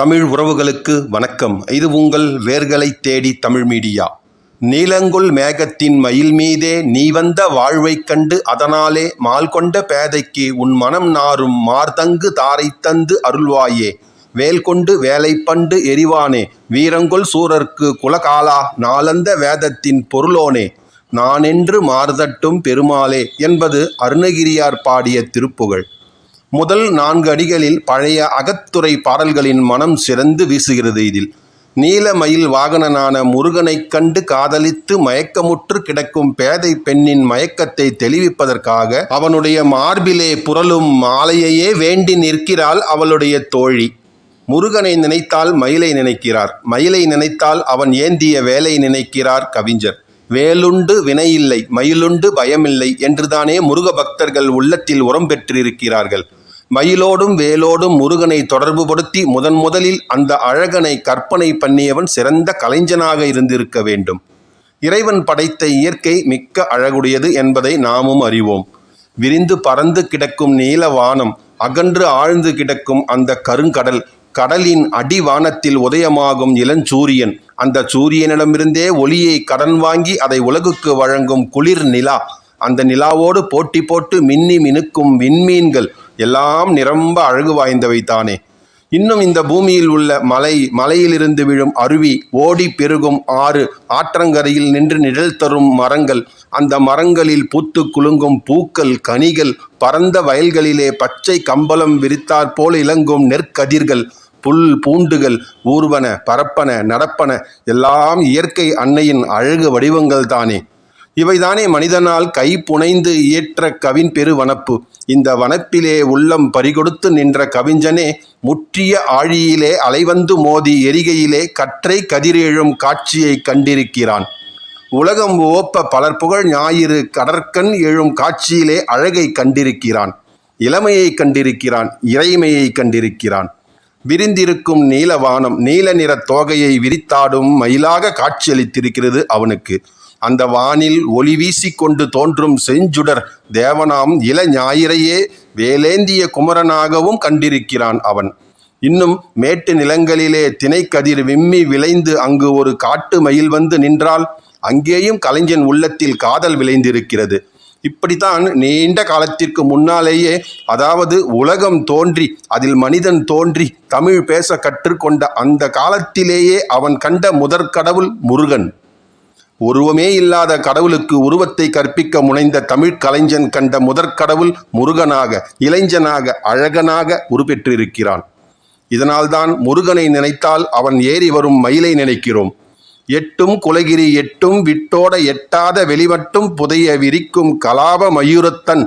தமிழ் உறவுகளுக்கு வணக்கம். இது உங்கள் வேர்களை தேடி தமிழ் மீடியா. நீலங்குள் மேகத்தின் மயில் மீதே நீ வந்த வாழ்வைக் கண்டு அதனாலே மால் கொண்ட பேதைக்கு உன் மனம் நாரும் மார்தங்கு தாரை தந்து அருள்வாயே. வேல் கொண்டு பண்டு எரிவானே. வீரங்கொள் சூரர்க்கு குலகாலா நாளந்த வேதத்தின் பொருளோனே. நானென்று மாறுதட்டும் பெருமாளே என்பது அருணகிரியார் பாடிய திருப்புகழ். முதல் நான்கு அடிகளில் பழைய அகத்துறை பாடல்களின் மனம் சிறந்து வீசுகிறது இதில். நீலமயில் வாகனனான முருகனைக் கண்டு காதலித்து மயக்கமுற்று கிடக்கும் பேதை பெண்ணின் மயக்கத்தை தெளிவிப்பதற்காக அவனுடைய மார்பிலே புரளும் மாலையையே வேண்டி நிற்கிறாள் அவளுடைய தோழி. முருகனை நினைத்தால் மயிலை நினைக்கிறார். மயிலை நினைத்தால் அவன் ஏந்திய வேலை நினைக்கிறார் கவிஞர். வேலுண்டு வினையில்லை மயிலுண்டு பயமில்லை என்றுதானே முருக பக்தர்கள் உள்ளத்தில் உரம் பெற்றிருக்கிறார்கள். மயிலோடும் வேலோடும் முருகனை தொடர்புபடுத்தி முதன் முதலில் அந்த அழகனை கற்பனை பண்ணியவன் சிறந்த கலைஞனாக இருந்திருக்க வேண்டும். இறைவன் படைத்த இயற்கை மிக்க அழகுடையது என்பதை நாமும் அறிவோம். விரிந்து பறந்து கிடக்கும் நீல வானம் அகன்று ஆழ்ந்து கிடக்கும் அந்த கருங்கடல் கடலின் அடிவானத்தில் உதயமாகும் இளஞ்சூரியன் அந்த சூரியனிடமிருந்தே ஒளியை கடன் வாங்கி அதை உலகுக்கு வழங்கும் குளிர் நிலா. அந்த நிலாவோடு போட்டி போட்டு மின்னி மினுக்கும் விண்மீன்கள் எல்லாம் நிரம்ப அழகு வாய்ந்தவை தானே. இன்னும் இந்த பூமியில் உள்ள மலை மலையிலிருந்து விழும் அருவி ஓடி பெருகும் ஆறு ஆற்றங்கரையில் நின்று நிழல் தரும் மரங்கள் அந்த மரங்களில் பூத்து குலுங்கும் பூக்கள் கனிகள் பரந்த வயல்களிலே பச்சை கம்பளம் விரித்தாற் போல் இலங்கும் நெற்கதிர்கள் புல் பூண்டுகள் ஊர்வன பரப்பன நடப்பன எல்லாம் இயற்கை அன்னையின் அழகு வடிவங்கள் தானே. இவைதானே மனிதனால் கை புனைந்து இயற்ற கவின் பெரு வனப்பு இந்த வனப்பிலே உள்ளம் பறிகொடுத்து நின்ற கவிஞனே முற்றிய ஆழியிலே அலைவந்து மோதி எரிகையிலே கற்றை கதிரேழும் காட்சியை கண்டிருக்கிறான். உலகம் ஓப்ப பலர் புகழ் ஞாயிறு கடற்கண் எழும் காட்சியிலே அழகை கண்டிருக்கிறான். இளமையை கண்டிருக்கிறான் இறைமையை கண்டிருக்கிறான். விரிந்திருக்கும் நீலவானம் நீல நிற தோகையை விரித்தாடும் மயிலாக காட்சியளித்திருக்கிறது அவனுக்கு. அந்த வானில் ஒளி வீசிக்கொண்டு தோன்றும் செஞ்சுடர் தேவனாம் இள ஞாயிறையே வேலேந்திய குமரனாகவும் கண்டிருக்கிறான் அவன். இன்னும் மேட்டு நிலங்களிலே திணைக்கதிர் விம்மி விளைந்து அங்கு ஒரு காட்டு மயில் வந்து நின்றால் அங்கேயும் கலைஞன் உள்ளத்தில் காதல் விளைந்திருக்கிறது. இப்படித்தான் நீண்ட காலத்திற்கு முன்னாலேயே அதாவது உலகம் தோன்றி அதில் மனிதன் தோன்றி தமிழ் பேச கற்றுக்கொண்ட அந்த காலத்திலேயே அவன் கண்ட முதற்கடவுள் முருகன். உருவமே இல்லாத கடவுளுக்கு உருவத்தை கற்பிக்க முனைந்த தமிழ் கலைஞன் கண்ட முதற் கடவுள் முருகனாக இளைஞனாக அழகனாக உருப்பெற்றிருக்கிறான். இதனால்தான் முருகனை நினைத்தால் அவன் ஏறி வரும் மயிலை நினைக்கிறோம். எட்டும் குலகிரி எட்டும் விட்டோட எட்டாத வெளிமட்டும் புதைய விரிக்கும் கலாப மயூரத்தன்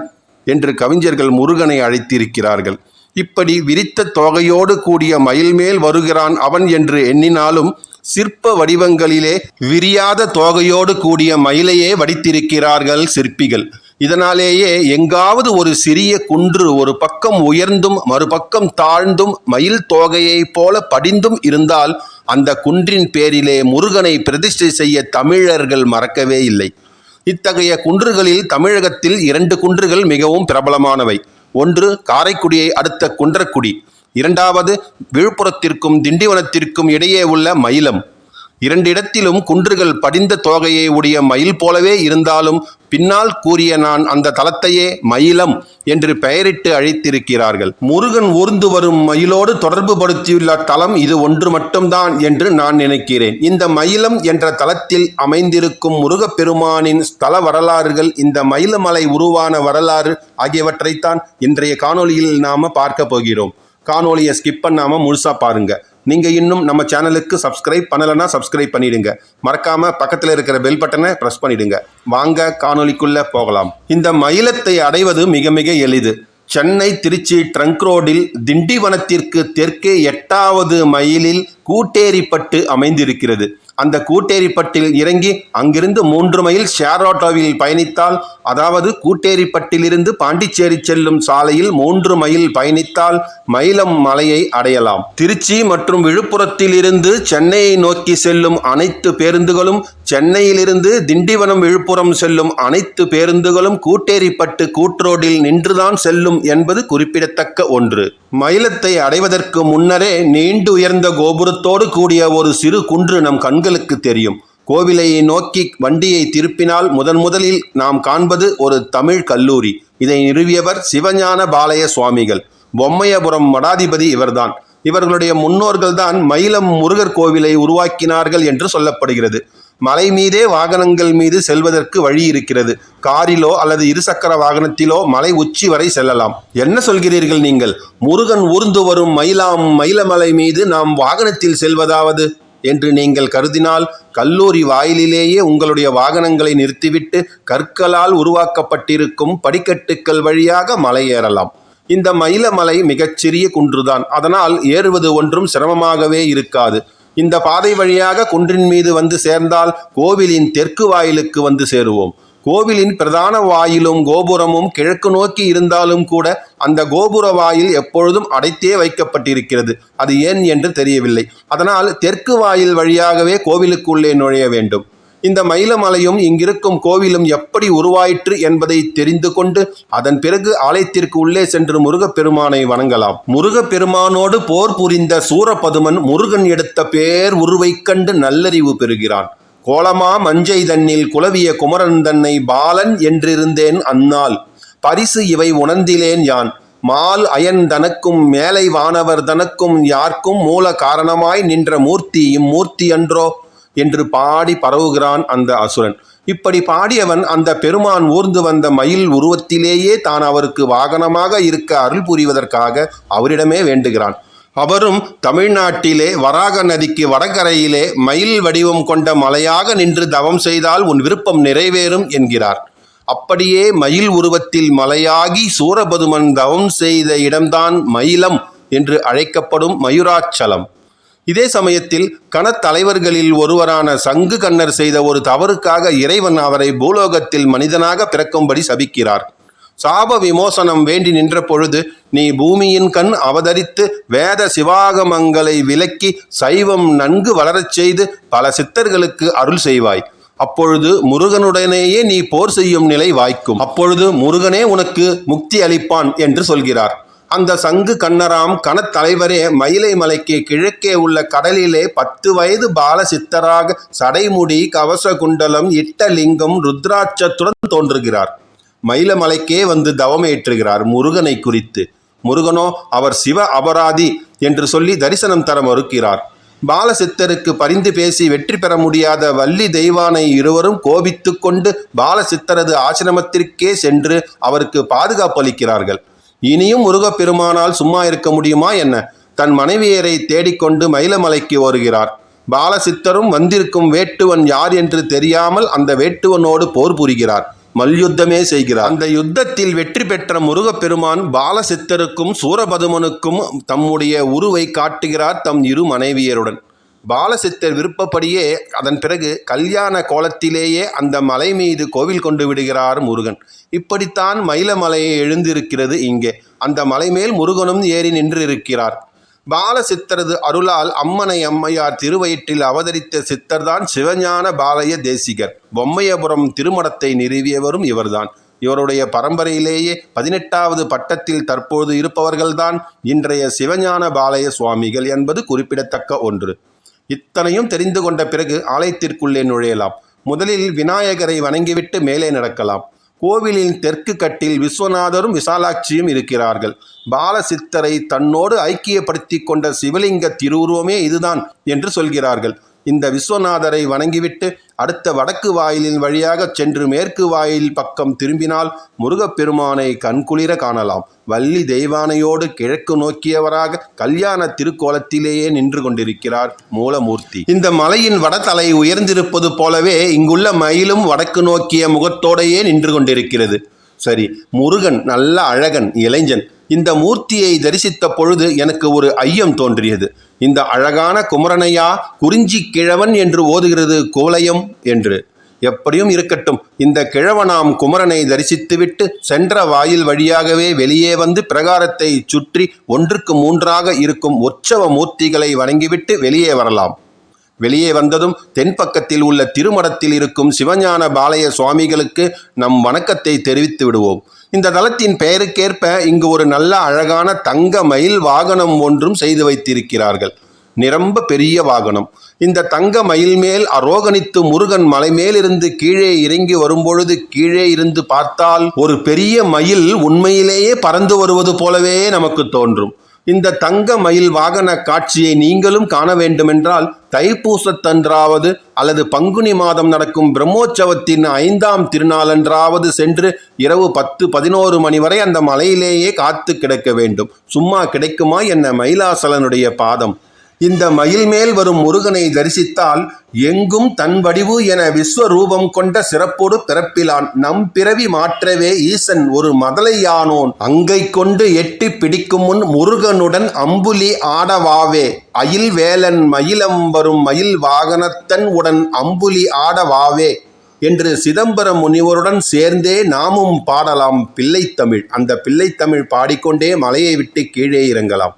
என்று கவிஞர்கள் முருகனை அழைத்திருக்கிறார்கள். இப்படி விரித்த தொகையோடு கூடிய மயில் மேல் வருகிறான் அவன் என்று எண்ணினாலும் சிற்ப வடிவங்களிலே விரியாத தோகையோடு கூடிய மயிலையே வடித்திருக்கிறார்கள் சிற்பிகள். இதனாலேயே எங்காவது ஒரு சிறிய குன்று ஒரு பக்கம் உயர்ந்தும் மறுபக்கம் தாழ்ந்தும் மயில் தோகையைப் போல படிந்தும் இருந்தால் அந்த குன்றின் பேரிலே முருகனை பிரதிஷ்டை செய்ய தமிழர்கள் மறக்கவே இல்லை. இத்தகைய குன்றுகளில் தமிழகத்தில் இரண்டு குன்றுகள் மிகவும் பிரபலமானவை. ஒன்று காரைக்குடியை அடுத்த குன்றக்குடி இரண்டாவது விழுப்புரத்திற்கும் திண்டிவனத்திற்கும் இடையே உள்ள மயிலம். இரண்டிடத்திலும் குன்றுகள் படிந்த தோகையை உடைய மயில் போலவே இருந்தாலும் பின்னால் கூறிய நான் அந்த தலத்தையே மயிலம் என்று பெயரிட்டு அழைத்திருக்கிறார்கள். முருகன் ஊர்ந்து வரும் மயிலோடு தொடர்பு படுத்தியுள்ள தலம் இது ஒன்று மட்டும்தான் என்று நான் நினைக்கிறேன். இந்த மயிலம் என்ற தலத்தில் அமைந்திருக்கும் முருகப்பெருமானின் ஸ்தல வரலாறுகள் இந்த மயிலமலை உருவான வரலாறு ஆகியவற்றைத்தான் இன்றைய காணொளியில் நாம பார்க்க போகிறோம். காணொலியை ஸ்கிப் பண்ணாம முழுசா பாருங்க. நீங்கள் இன்னும் நம்ம சேனலுக்கு சப்ஸ்கிரைப் பண்ணலைன்னா சப்ஸ்கிரைப் பண்ணிடுங்க. மறக்காமல் பக்கத்தில் இருக்கிற பெல் பட்டனை ப்ரெஸ் பண்ணிடுங்க. வாங்க காணொலிக்குள்ளே போகலாம். இந்த மயிலத்தை அடைவது மிக மிக எளிது. சென்னை திருச்சி ட்ரங்க் ரோடில் திண்டிவனத்திற்கு தெற்கே எட்டாவது மைலில் கூட்டேரிப்பட்டு அமைந்திருக்கிறது. அந்த கூட்டேரிப்பட்டில் இறங்கி அங்கிருந்து மூன்று மைல் ஷேர் ஆட்டோவில் பயணித்தால் அதாவது கூட்டேரிப்பட்டிலிருந்து பாண்டிச்சேரி செல்லும் சாலையில் மூன்று மைல் பயணித்தால் மயிலம் மலையை அடையலாம். திருச்சி மற்றும் விழுப்புரத்திலிருந்து சென்னையை நோக்கி செல்லும் அனைத்து பேருந்துகளும் சென்னையிலிருந்து திண்டிவனம் விழுப்புரம் செல்லும் அனைத்து பேருந்துகளும் கூட்டேரிப்பட்டு கூட்ரோடில் நின்றுதான் செல்லும் என்பது குறிப்பிடத்தக்க ஒன்று. மயிலத்தை அடைவதற்கு முன்னரே நீண்டு உயர்ந்த கோபுரத்தோடு கூடிய ஒரு சிறு குன்று நம் கண்களுக்கு தெரியும். கோவிலை நோக்கி வண்டியை திருப்பினால் முதன் முதலில் நாம் காண்பது ஒரு தமிழ் கல்லூரி. இதை நிறுவியவர் சிவஞான பாளைய சுவாமிகள். பொம்மையபுரம் மடாதிபதி இவர்தான். இவர்களுடைய முன்னோர்கள்தான் மயிலம் முருகர் கோவிலை உருவாக்கினார்கள் என்று சொல்லப்படுகிறது. மலை மீதே வாகனங்கள் மீது செல்வதற்கு வழி இருக்கிறது. காரிலோ அல்லது இருசக்கர வாகனத்திலோ மலை உச்சி வரை செல்லலாம். என்ன சொல்கிறீர்கள் நீங்கள்? முருகன் ஊர்ந்து வரும் மயிலாம் மயிலமலை மீது நாம் வாகனத்தில் செல்வதாவது? என்று நீங்கள் கருதினால் கல்லூரி வாயிலிலேயே உங்களுடைய வாகனங்களை நிறுத்திவிட்டு கற்களால் உருவாக்கப்பட்டிருக்கும் படிக்கட்டுக்கள் வழியாக மலை ஏறலாம். இந்த மயிலமலை மிகச்சிறிய குன்றுதான். அதனால் ஏறுவது ஒன்றும் சிரமமாகவே இருக்காது. இந்த பாதை வழியாக குன்றின் மீது வந்து சேர்ந்தால் கோவிலின் தெற்கு வாயிலுக்கு வந்து சேருவோம். கோவிலின் பிரதான வாயிலும் கோபுரமும் கிழக்கு நோக்கி இருந்தாலும் கூட அந்த கோபுர வாயில் எப்பொழுதும் அடைத்தே வைக்கப்பட்டிருக்கிறது. அது ஏன் என்று தெரியவில்லை. அதனால் தெற்கு வாயில் வழியாகவே கோவிலுக்குள்ளே நுழைய வேண்டும். இந்த மயிலமலையும் இங்கிருக்கும் கோவிலும் எப்படி உருவாயிற்று என்பதை தெரிந்து கொண்டு அதன் பிறகு ஆலயத்திற்கு உள்ளே சென்று முருகப்பெருமானை வணங்கலாம். முருகப்பெருமானோடு போர் புரிந்த சூரபதுமன் முருகன் எடுத்த பேர் உருவைக் கண்டு நல்லறிவு பெறுகிறான். கோலமா மஞ்சை தன்னில் குலவிய குமரன் தன்னை பாலன் என்றிருந்தேன் அந்நாள். பரிசு இவை உணர்ந்திலேன் யான். மால் அயன் தனக்கும் மேலை வானவர் தனக்கும் யார்க்கும் மூல காரணமாய் நின்ற மூர்த்தி இம்மூர்த்தி அன்றோ? என்று பாடி பரவுகிறான் அந்த அசுரன். இப்படி பாடியவன் அந்த பெருமான் ஊர்ந்து வந்த மயில் உருவத்திலேயே தான் அவருக்கு வாகனமாக இருக்க அருள் புரிவதற்காக அவரிடமே வேண்டுகிறான். அவரும் தமிழ்நாட்டிலே வராக நதிக்கு வடகரையிலே மயில் வடிவம் கொண்ட மலையாக நின்று தவம் செய்தால் உன் விருப்பம் நிறைவேறும் என்கிறார். அப்படியே மயில் உருவத்தில் மலையாகி சூரபதுமன் தவம் செய்த இடம்தான் மயிலம் என்று அழைக்கப்படும் மயூராச்சலம். இதே சமயத்தில் கணத்தலைவர்களில் ஒருவரான சங்கு கண்ணர் செய்த ஒரு தவறுக்காக இறைவன் அவரை பூலோகத்தில் மனிதனாக பிறக்கும்படி சபிக்கிறார். சாப விமோசனம் வேண்டி நின்ற பொழுது நீ பூமியின் கண் அவதரித்து வேத சிவாகமங்களை விலக்கி சைவம் நன்கு வளரச் செய்து பல சித்தர்களுக்கு அருள் செய்வாய். அப்பொழுது முருகனுடனேயே நீ போர் செய்யும் நிலை வாய்க்கும். அப்பொழுது முருகனே உனக்கு முக்தி அளிப்பான் என்று சொல்கிறார். அந்த சங்கு கண்ணராம் கணத்தலைவரே மயிலை மலைக்கு கிழக்கே உள்ள கடலிலே பத்து வயது பால சித்தராக சடைமுடி கவச குண்டலம் இட்டலிங்கம் ருத்ராட்சத்துடன் தோன்றுகிறார். மயிலமலைக்கே வந்து தவமேற்றுகிறார் முருகனை குறித்து. முருகனோ அவர் சிவ அபராதி என்று சொல்லி தரிசனம் தர மறுக்கிறார். பாலசித்தருக்கு பரிந்து பேசி வெற்றி பெற முடியாத வள்ளி தெய்வானை இருவரும் கோபித்து கொண்டு பாலசித்தரது ஆசிரமத்திற்கே சென்று அவருக்கு பாதுகாப்பு அளிக்கிறார்கள் இனியும் முருகப்பெருமானால் சும்மா இருக்க முடியுமா என்ன? தன் மனைவியரை தேடிக்கொண்டு மயிலமலைக்கு வருகிறார் பாலசித்தரும் வந்திருக்கும் வேட்டுவன் யார் என்று தெரியாமல் அந்த வேட்டுவனோடு போர் புரிகிறார். மல்யுத்தமே செய்கிறார். அந்த யுத்தத்தில் வெற்றி பெற்ற முருகப்பெருமான் பாலசித்தருக்கும் சூரபதுமனுக்கும் தம்முடைய உருவை காட்டுகிறார் தம் இரு மனைவியருடன். பாலசித்தர் விருப்பப்படியே அதன் பிறகு கல்யாண கோலத்திலேயே அந்த மலை மீது கோவில் கொண்டு விடுகிறார் முருகன். இப்படித்தான் மயிலமலையை எழுந்திருக்கிறது இங்கே. அந்த மலை மேல் முருகனும் ஏறி நின்றிருக்கிறார். பாலசித்தரது அருளால் அம்மனை அம்மையார் திருவயிற்றில் அவதரித்த சித்தர்தான் சிவஞான பாலய தேசிகர். பொம்மையபுரம் திருமடத்தை நிறுவியவரும் இவர்தான். இவருடைய பரம்பரையிலேயே பதினெட்டாவது பட்டத்தில் தற்போது இருப்பவர்கள்தான் இன்றைய சிவஞான பாலய சுவாமிகள் என்பது குறிப்பிடத்தக்க ஒன்று. இத்தனையும் தெரிந்து கொண்ட பிறகு ஆலயத்திற்குள்ளே நுழையலாம். முதலில் விநாயகரை வணங்கிவிட்டு மேலே நடக்கலாம். கோவிலின் தெற்கு கட்டில் விஸ்வநாதரும் விசாலாட்சியும் இருக்கிறார்கள். பாலசித்தரை தன்னோடு ஐக்கியப்படுத்தி கொண்ட சிவலிங்க திருவுருவமே இதுதான் என்று சொல்கிறார்கள். இந்த விஸ்வநாதரை வணங்கிவிட்டு அடுத்த வடக்கு வாயிலின் வழியாக சென்று மேற்கு வாயில் பக்கம் திரும்பினால் முருகப்பெருமானை கண்குளிர காணலாம். வள்ளி தெய்வானையோடு கிழக்கு நோக்கியவராக கல்யாண திருக்கோலத்திலேயே நின்று கொண்டிருக்கிறார் மூலமூர்த்தி. இந்த மலையின் வடதலை உயர்ந்திருப்பது போலவே இங்குள்ள மயிலும் வடக்கு நோக்கிய முகத்தோடையே நின்று கொண்டிருக்கிறது. சரி முருகன் நல்ல அழகன் இளைஞன். இந்த மூர்த்தியை தரிசித்த பொழுது எனக்கு ஒரு ஐயம் தோன்றியது. இந்த அழகான குமரனையா குறிஞ்சி கிழவன் என்று ஓதுகிறது கோலயம் என்று. எப்படியும் இருக்கட்டும் இந்த கிழவனாம் குமரனை தரிசித்துவிட்டு சென்ற வாயில் வழியாகவே வெளியே வந்து பிரகாரத்தை சுற்றி ஒன்றுக்கு மூன்றாக இருக்கும் உற்சவ மூர்த்திகளை வணங்கிவிட்டு வெளியே வரலாம். வெளியே வந்ததும் தென்பக்கத்தில் உள்ள திருமடத்தில் இருக்கும் சிவஞான பாளைய சுவாமிகளுக்கு நம் வணக்கத்தை தெரிவித்து விடுவோம். இந்த தளத்தின் பெயருக்கேற்ப இங்கு ஒரு நல்ல அழகான தங்க மயில் வாகனம் ஒன்றும் செய்து வைத்திருக்கிறார்கள். நிரம்ப பெரிய வாகனம். இந்த தங்க மயில் மேல் அரோகணித்து முருகன் மலை மேலிருந்து கீழே இறங்கி வரும்பொழுது கீழே இருந்து பார்த்தால் ஒரு பெரிய மயில் உண்மையிலேயே பறந்து வருவது போலவே நமக்கு தோன்றும். இந்த தங்க மயில் வாகன காட்சியை நீங்களும் காண வேண்டுமென்றால் தைப்பூசத்தன்றாவது அல்லது பங்குனி மாதம் நடக்கும் பிரம்மோற்சவத்தின் ஐந்தாம் திருநாளன்றாவது சென்று இரவு பத்து பதினோரு மணி வரை அந்த மலையிலேயே காத்து கிடக்க வேண்டும். சும்மா கிடைக்குமா என்ன? மயிலாசலனுடைய பாதம். இந்த மயில் மேல் வரும் முருகனை தரிசித்தால் எங்கும் தன் வடிவு என விஸ்வரூபம் கொண்ட சிறப்போடு பிறப்பிலான். நம் பிறவி மாற்றவே ஈசன் ஒரு மதலையானோன். அங்கை கொண்டு எட்டி பிடிக்கும் முன் முருகனுடன் அம்புலி ஆடவாவே. அயில் வேலன் மயிலம் வரும் மயில் வாகனத்தன் உடன் அம்புலி ஆடவாவே என்று சிதம்பரம் முனிவருடன் சேர்ந்தே நாமும் பாடலாம். பிள்ளைத்தமிழ் அந்த பிள்ளைத்தமிழ் பாடிக்கொண்டே மலையை விட்டு கீழே இறங்கலாம்.